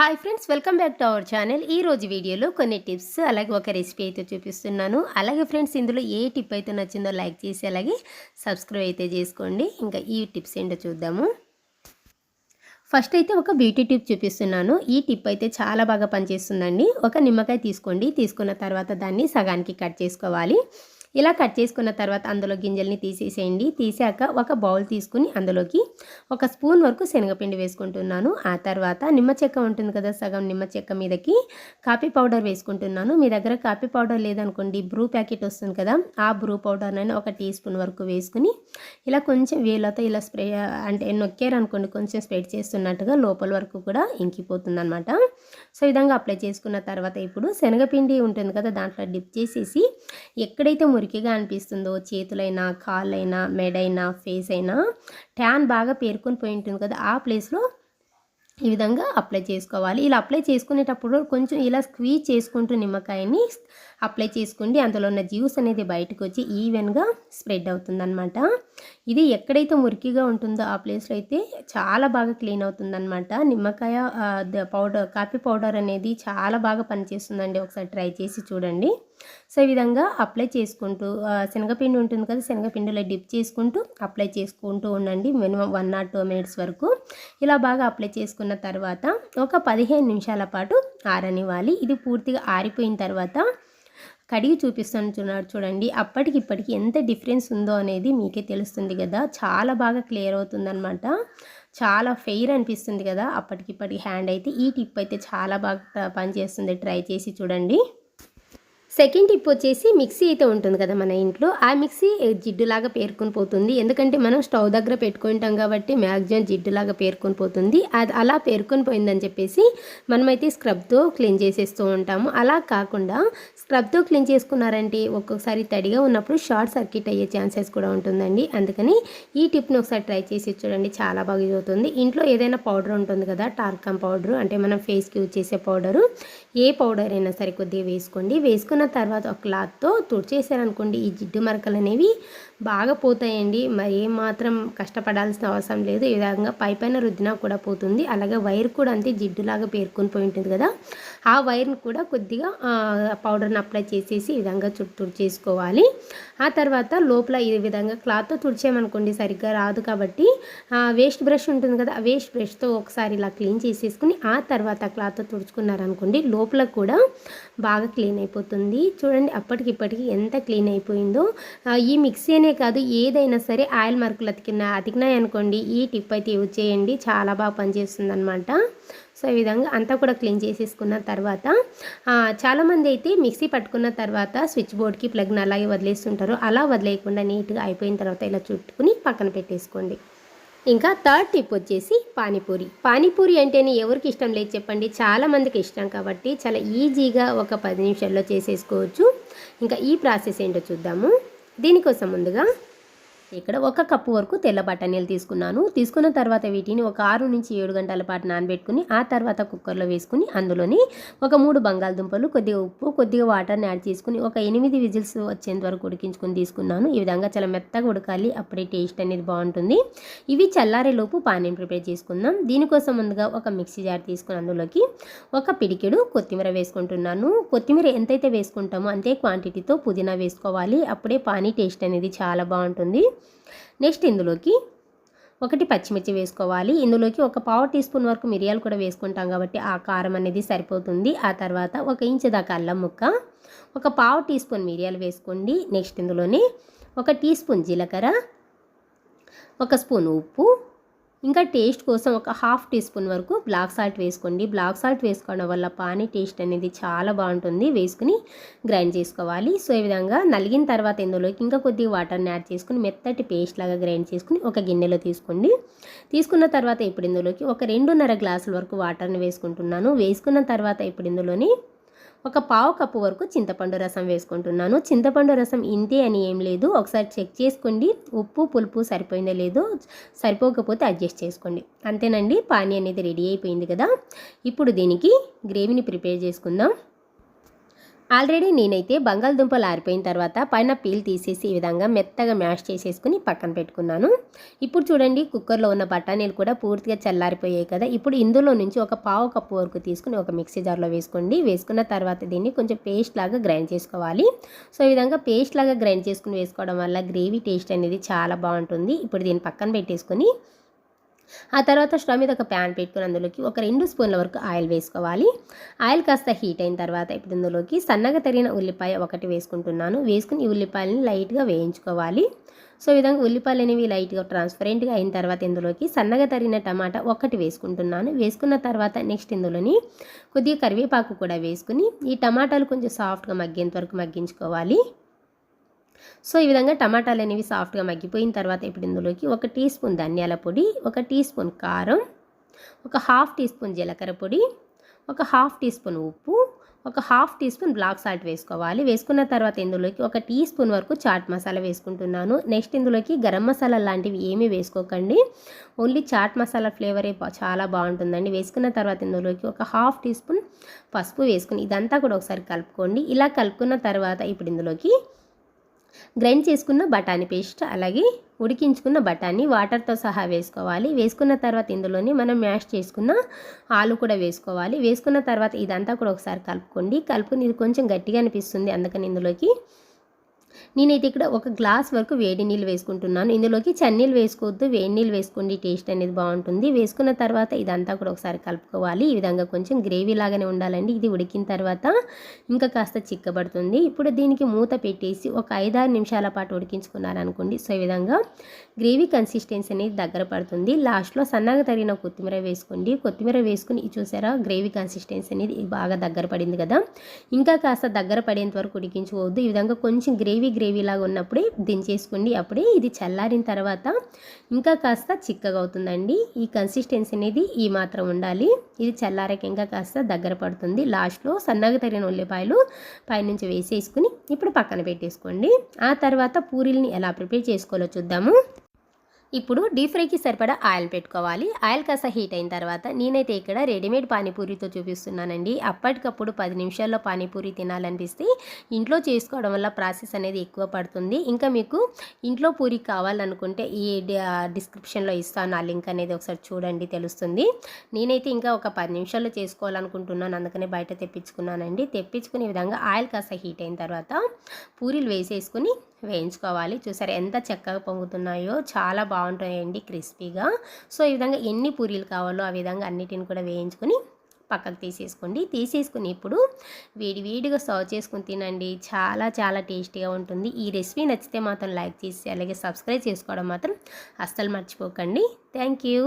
Hi friends welcome back to our channel ఈ రోజు వీడియోలో కొన్ని టిప్స్ అలాగే ఒక రెసిపీ అయితే చూపిస్తున్నాను. అలాగే ఫ్రెండ్స్ ఇందులో ఏ టిప్ అయితే నచ్చిందో లైక్ చేసి అలాగే సబ్స్క్రైబ్ అయితే చేసుకోండి. ఇంకా ఈ టిప్స్ ఏంటో చూద్దాము. ఫస్ట్ అయితే ఒక బ్యూటీ టిప్ చూపిస్తున్నాను. ఈ టిప్ అయితే చాలా బాగా పనిచేస్తుందండి. ఒక నిమ్మకాయ తీసుకోండి. తీసుకున్న తర్వాత దాన్ని సగానికి కట్ చేసుకోవాలి. ఇలా కట్ చేసుకున్న తర్వాత అందులో గింజల్ని తీసేసేయండి. తీసాక ఒక బౌల్ తీసుకుని అందులోకి ఒక స్పూన్ వరకు శనగపిండి వేసుకుంటున్నాను. ఆ తర్వాత నిమ్మ చెక్క ఉంటుంది కదా సగం నిమ్మ చెక్క మీదకి కాఫీ పౌడర్ వేసుకుంటున్నాను. మీ దగ్గర కాఫీ పౌడర్ లేదనుకోండి బ్రూ ప్యాకెట్ వస్తుంది కదా ఆ బ్రూ పౌడర్ ఒక టీ స్పూన్ వరకు వేసుకుని ఇలా కొంచెం వేలతో ఇలా స్ప్రే అంటే నొక్కారనుకోండి కొంచెం స్ప్రెడ్ చేస్తున్నట్టుగా లోపల వరకు కూడా ఇంకిపోతుంది అనమాట సో విధంగా అప్లై చేసుకున్న తర్వాత ఇప్పుడు శనగపిండి ఉంటుంది కదా దాంట్లో డిప్ చేసేసి ఎక్కడైతే మురికిగా అనిపిస్తుందో చేతులైనా కాళ్ళైనా మెడైనా ఫేస్ అయినా ట్యాన్ బాగా పేర్కొని పోయి ఉంటుంది కదా ఆ ప్లేస్లో ఈ విధంగా అప్లై చేసుకోవాలి. ఇలా అప్లై చేసుకునేటప్పుడు కొంచెం ఇలా స్క్వీజ్ చేసుకుంటూ నిమ్మకాయని అప్లై చేసుకోండి. అందులో ఉన్న జ్యూస్ అనేది బయటకు వచ్చి ఈవెన్గా స్ప్రెడ్ అవుతుందన్నమాట. ఇది ఎక్కడైతే మురికిగా ఉంటుందో ఆ ప్లేస్లో అయితే చాలా బాగా క్లీన్ అవుతుందన్నమాట. నిమ్మకాయ పౌడర్ కాఫీ పౌడర్ అనేది చాలా బాగా పనిచేస్తుందండి. ఒకసారి ట్రై చేసి చూడండి. సో ఈ విధంగా అప్లై చేసుకుంటూ శనగపిండి ఉంటుంది కదా శనగపిండిలో డిప్ చేసుకుంటూ అప్లై చేసుకుంటూ ఉండండి minimum one or two minutes వరకు. ఇలా బాగా అప్లై చేసుకున్న తర్వాత ఒక పదిహేను నిమిషాల పాటు ఆరనివ్వాలి. ఇది పూర్తిగా ఆరిపోయిన తర్వాత కడిగి చూపిస్తాను చూడ చూడండి. అప్పటికి ఇప్పటికి ఎంత డిఫరెన్స్ ఉందో అనేది మీకే తెలుస్తుంది కదా. చాలా బాగా క్లియర్ అవుతుందన్నమాట. చాలా ఫెయిర్ అనిపిస్తుంది కదా. అప్పటికిప్పటికి హ్యాండ్ అయితే ఈ టిప్ అయితే చాలా బాగా పనిచేస్తుంది. ట్రై చేసి చూడండి. సెకండ్ టిప్ వచ్చేసి మిక్సీ అయితే ఉంటుంది కదా మన ఇంట్లో. ఆ మిక్సీ జిడ్డులాగా పేర్కొని పోతుంది. ఎందుకంటే మనం స్టవ్ దగ్గర పెట్టుకుంటాం కాబట్టి మ్యాక్సిమం జిడ్డులాగా పేర్కొని పోతుంది. అది అలా పేర్కొని పోయిందని చెప్పేసి మనమైతే స్క్రబ్తో క్లీన్ చేసేస్తూ ఉంటాము. అలా కాకుండా స్క్రబ్తో క్లీన్ చేసుకున్నారంటే ఒక్కొక్కసారి తడిగా ఉన్నప్పుడు షార్ట్ సర్క్యూట్ అయ్యే ఛాన్సెస్ కూడా ఉంటుందండి. అందుకని ఈ టిప్ని ఒకసారి ట్రై చేసి చూడండి. చాలా బాగా అవుతుంది. ఇంట్లో ఏదైనా పౌడర్ ఉంటుంది కదా టార్కమ్ పౌడర్ అంటే మనం ఫేస్కి యూజ్ చేసే పౌడరు ఏ పౌడర్ అయినా సరే కొద్దిగా వేసుకోండి. వేసుకున్న తర్వాత ఒక క్లాత్తో తుడిచేసారనుకోండి ఈ జిడ్డు మరకలు అనేవి బాగా పోతాయండి. మరి ఏమాత్రం కష్టపడాల్సిన అవసరం లేదు. ఈ విధంగా పై పైన రుద్దినా కూడా పోతుంది. అలాగే వైర్ కూడా అంతే జిడ్డులాగా పేర్కొని పోయి ఉంటుంది కదా. ఆ వైర్ని కూడా కొద్దిగా పౌడర్ని అప్లై చేసేసి ఈ విధంగా చుట్టూ తుడిచేసుకోవాలి. ఆ తర్వాత లోపల ఈ విధంగా క్లాత్తో తుడిచామనుకోండి సరిగ్గా రాదు కాబట్టి వేస్ట్ బ్రష్ ఉంటుంది కదా ఆ వేస్ట్ బ్రష్తో ఒకసారి ఇలా క్లీన్ చేసేసుకుని ఆ తర్వాత క్లాత్తో తుడుచుకున్నారనుకోండి లోపల కూడా బాగా క్లీన్ అయిపోతుంది. చూడండి అప్పటికిప్పటికి ఎంత క్లీన్ అయిపోయిందో. ఈ మిక్సీ అనే కాదు ఏదైనా సరే ఆయిల్ మార్కులు అతికిన అతికినాయి అనుకోండి ఈ టిప్ అయితే యూజ్ చేయండి. చాలా బాగా పనిచేస్తుంది అనమాట సో ఈ విధంగా అంతా కూడా క్లీన్ చేసేసుకున్న తర్వాత చాలామంది అయితే మిక్సీ పట్టుకున్న తర్వాత స్విచ్ బోర్డ్కి ప్లగ్ని అలాగే వదిలేస్తుంటారు. అలా వదిలేయకుండా నీట్గా అయిపోయిన తర్వాత ఇలా చుట్టుకుని పక్కన పెట్టేసుకోండి. ఇంకా థర్డ్ టిప్ వచ్చేసి పానీపూరి. పానీపూరి అంటేనే ఎవరికి ఇష్టం లేదు చెప్పండి. చాలామందికి ఇష్టం కాబట్టి చాలా ఈజీగా ఒక పది నిమిషాల్లో చేసేసుకోవచ్చు. ఇంకా ఈ ప్రాసెస్ ఏంటో చూద్దాము. దీనికోసం ముందుగా ఇక్కడ ఒక కప్పు వరకు తెల్ల బఠానీలు తీసుకున్నాను. తీసుకున్న తర్వాత వీటిని ఒక ఆరు నుంచి ఏడు గంటల పాటు నానబెట్టుకుని ఆ తర్వాత కుక్కర్లో వేసుకుని అందులోని ఒక మూడు బంగాళదుంపలు కొద్దిగా ఉప్పు కొద్దిగా వాటర్ని యాడ్ చేసుకుని ఒక ఎనిమిది విజిల్స్ వచ్చేంత వరకు ఉడికించుకుని తీసుకున్నాను. ఈ విధంగా చాలా మెత్తగా ఉడకాలి అప్పుడే టేస్ట్ అనేది బాగుంటుంది. ఇవి చల్లారేలోపు పానీని ప్రిపేర్ చేసుకుందాం. దీనికోసం ముందుగా ఒక మిక్సీ జార్ తీసుకుని అందులోకి ఒక పిడికెడు కొత్తిమీర వేసుకుంటున్నాను. కొత్తిమీర ఎంతైతే వేసుకుంటామో అంతే క్వాంటిటీతో పుదీనా వేసుకోవాలి. అప్పుడే పానీ టేస్ట్ అనేది చాలా బాగుంటుంది. నెక్స్ట్ ఇందులోకి ఒకటి పచ్చిమిర్చి వేసుకోవాలి. ఇందులోకి ఒక పావు టీ స్పూన్ వరకు మిరియాలు కూడా వేసుకుంటాం కాబట్టి ఆ కారం అనేది సరిపోతుంది. ఆ తర్వాత ఒక ఇంచు దాకా అల్లం ముక్క ఒక పావు టీ స్పూన్ మిరియాలు వేసుకోండి. నెక్స్ట్ ఇందులోనే ఒక టీ స్పూన్ జీలకర్ర ఒక స్పూన్ ఉప్పు ఇంకా టేస్ట్ కోసం ఒక హాఫ్ టీ స్పూన్ వరకు బ్లాక్ సాల్ట్ వేసుకోండి. బ్లాక్ సాల్ట్ వేసుకోవడం వల్ల పానీ టేస్ట్ అనేది చాలా బాగుంటుంది. వేసుకుని గ్రైండ్ చేసుకోవాలి. సో ఈ విధంగా నలిగిన తర్వాత ఇందులోకి ఇంకా కొద్దిగా వాటర్ని యాడ్ చేసుకుని మెత్తటి పేస్ట్ లాగా గ్రైండ్ చేసుకుని ఒక గిన్నెలో తీసుకోండి. తీసుకున్న తర్వాత ఇప్పుడు ఇందులోకి ఒక రెండున్నర గ్లాసుల వరకు వాటర్ని వేసుకుంటున్నాను. వేసుకున్న తర్వాత ఇప్పుడు ఇందులోని ఒక పావు కప్పు వరకు చింతపండు రసం వేసుకుంటున్నాను. చింతపండు రసం ఇంతే అని ఏం లేదు. ఒకసారి చెక్ చేసుకోండి. ఉప్పు పులుపు సరిపోయిందో లేదో సరిపోకపోతే అడ్జస్ట్ చేసుకోండి. అంతేనండి. పానీ అనేది రెడీ అయిపోయింది కదా. ఇప్పుడు దీనికి గ్రేవీని ప్రిపేర్ చేసుకుందాం. ఆల్రెడీ నేనైతే బంగాళదుంపలు ఆరిపోయిన తర్వాత పైన పీల్ తీసేసి ఈ విధంగా మెత్తగా మ్యాష్ చేసేసుకుని పక్కన పెట్టుకున్నాను. ఇప్పుడు చూడండి కుక్కర్లో ఉన్న బఠానీలు కూడా పూర్తిగా చల్లారిపోయాయి కదా. ఇప్పుడు ఇందులో నుంచి ఒక పావు కప్పు వరకు తీసుకుని ఒక మిక్సీ జార్లో వేసుకోండి. వేసుకున్న తర్వాత దీన్ని కొంచెం పేస్ట్ లాగా గ్రైండ్ చేసుకోవాలి. సో ఈ విధంగా పేస్ట్ లాగా గ్రైండ్ చేసుకుని వేసుకోవడం వల్ల గ్రేవీ టేస్ట్ అనేది చాలా బాగుంటుంది. ఇప్పుడు దీన్ని పక్కన పెట్టేసుకొని ఆ తర్వాత స్టవ్ మీద ఒక ప్యాన్ పెట్టుకుని అందులోకి ఒక రెండు స్పూన్ల వరకు ఆయిల్ వేసుకోవాలి. ఆయిల్ కాస్త హీట్ అయిన తర్వాత ఇప్పుడు ఇందులోకి సన్నగా తరిగిన ఉల్లిపాయ ఒకటి వేసుకుంటున్నాను. వేసుకుని ఈ ఉల్లిపాయలని లైట్గా వేయించుకోవాలి. సో విధంగా ఉల్లిపాయలు అనేవి లైట్గా ట్రాన్స్పరెంట్గా అయిన తర్వాత ఇందులోకి సన్నగా తరిగిన టమాటా ఒకటి వేసుకుంటున్నాను. వేసుకున్న తర్వాత నెక్స్ట్ ఇందులోని కొద్దిగా కరివేపాకు కూడా వేసుకుని ఈ టమాటాలు కొంచెం సాఫ్ట్గా మగ్గేంత వరకు మగ్గించుకోవాలి. సో ఈ విధంగా టమాటాలు అనేవి సాఫ్ట్గా మగ్గిపోయిన తర్వాత ఇప్పుడు ఇందులోకి ఒక టీ స్పూన్ ధనియాల పొడి ఒక టీ స్పూన్ కారం ఒక హాఫ్ టీ స్పూన్ జీలకర్ర పొడి ఒక హాఫ్ టీ స్పూన్ ఉప్పు ఒక half tea spoon black salt వేసుకోవాలి. వేసుకున్న తర్వాత ఇందులోకి ఒక టీ స్పూన్ వరకు చాట్ మసాలా వేసుకుంటున్నాను. నెక్స్ట్ ఇందులోకి గరం మసాలా లాంటివి ఏమీ వేసుకోకండి. ఓన్లీ చాట్ మసాలా ఫ్లేవరే చాలా బాగుంటుందండి. వేసుకున్న తర్వాత ఇందులోకి ఒక హాఫ్ టీ స్పూన్ పసుపు వేసుకుని ఇదంతా కూడా ఒకసారి కలుపుకోండి. ఇలా కలుపుకున్న తర్వాత ఇప్పుడు ఇందులోకి గ్రైండ్ చేసుకున్న బఠానీ పేస్ట్ అలాగే ఉడికించుకున్న బఠానీ వాటర్తో సహా వేసుకోవాలి. వేసుకున్న తర్వాత ఇందులోనే మనం మ్యాష్ చేసుకున్న ఆలు కూడా వేసుకోవాలి. వేసుకున్న తర్వాత ఇదంతా కూడా ఒకసారి కలుపుకోండి. కలుపుకుని ఇది కొంచెం గట్టిగా అనిపిస్తుంది అందుకని ఇందులోకి నేనైతే ఇక్కడ ఒక గ్లాస్ వరకు వేడి నీళ్ళు వేసుకుంటున్నాను. ఇందులోకి చన్నీళ్ళు వేసుకోవద్దు వేడి నీళ్ళు వేసుకోండి టేస్ట్ అనేది బాగుంటుంది. వేసుకున్న తర్వాత ఇదంతా కూడా ఒకసారి కలుపుకోవాలి. ఈ విధంగా కొంచెం గ్రేవీ లాగానే ఉండాలండి. ఇది ఉడికిన తర్వాత ఇంకా కాస్త చిక్కబడుతుంది. ఇప్పుడు దీనికి మూత పెట్టేసి ఒక ఐదారు నిమిషాల పాటు ఉడికించుకున్నారనుకోండి. సో ఈ విధంగా గ్రేవీ కన్సిస్టెన్సీ అనేది దగ్గర పడుతుంది. లాస్ట్లో సన్నగా తరిగిన కొత్తిమీర వేసుకోండి. కొత్తిమీర వేసుకుని చూసారా? గ్రేవీ కన్సిస్టెన్సీ అనేది బాగా దగ్గర పడింది కదా. ఇంకా కాస్త దగ్గర పడేంత వరకు ఉడికించుకోవద్దు. ఈ విధంగా కొంచెం గ్రేవీ గ్రేవీ గ్రేవీ లాగా ఉన్నప్పుడే దించేసుకోండి. అప్పుడే ఇది చల్లారిన తర్వాత ఇంకా కాస్త చిక్కగా అవుతుందండి. ఈ కన్సిస్టెన్సీ అనేది ఈ మాత్రం ఉండాలి. ఇది చల్లారక ఇంకా కాస్త దగ్గర పడుతుంది. లాస్ట్లో సన్నగా తరిగిన ఉల్లిపాయలు పైనుంచి వేసేసుకుని ఇప్పుడు పక్కన పెట్టేసుకోండి. ఆ తర్వాత పూరీలని ఎలా ప్రిపేర్ చేసుకోవాలో చూద్దాము. ఇప్పుడు డీప్ ఫ్రైకి సరిపడా ఆయిల్ పెట్టుకోవాలి. ఆయిల్ కాస్త హీట్ అయిన తర్వాత నేనైతే ఇక్కడ రెడీమేడ్ పానీపూరితో చూపిస్తున్నానండి. అప్పటికప్పుడు పది నిమిషాల్లో పానీపూరి తినాలనిపిస్తే ఇంట్లో చేసుకోవడం వల్ల ప్రాసెస్ అనేది ఎక్కువ పడుతుంది. ఇంకా మీకు ఇంట్లో పూరి కావాలనుకుంటే ఈ డిస్క్రిప్షన్లో ఇస్తాను. ఆ లింక్ అనేది ఒకసారి చూడండి తెలుస్తుంది. నేనైతే ఇంకా ఒక పది నిమిషాల్లో చేసుకోవాలనుకుంటున్నాను. అందుకనే బయట తెప్పించుకున్నానండి. తెప్పించుకునే విధంగా ఆయిల్ కాస్త హీట్ అయిన తర్వాత పూరీలు వేసేసుకుని వేయించుకోవాలి. చూసారు ఎంత చక్కగా పొంగుతున్నాయో చాలా బాగుంటాయండి క్రిస్పీగా. సో ఈ విధంగా ఎన్ని పూరీలు కావాలో ఆ విధంగా అన్నిటిని కూడా వేయించుకొని పక్కకు తీసేసుకోండి. తీసేసుకుని ఇప్పుడు వేడి వేడిగా సర్వ్ చేసుకుని తినండి. చాలా చాలా టేస్టీగా ఉంటుంది. ఈ రెసిపీ నచ్చితే మాత్రం లైక్ చేసి అలాగే సబ్స్క్రైబ్ చేసుకోవడం మాత్రం అస్సలు మర్చిపోకండి. Thank you.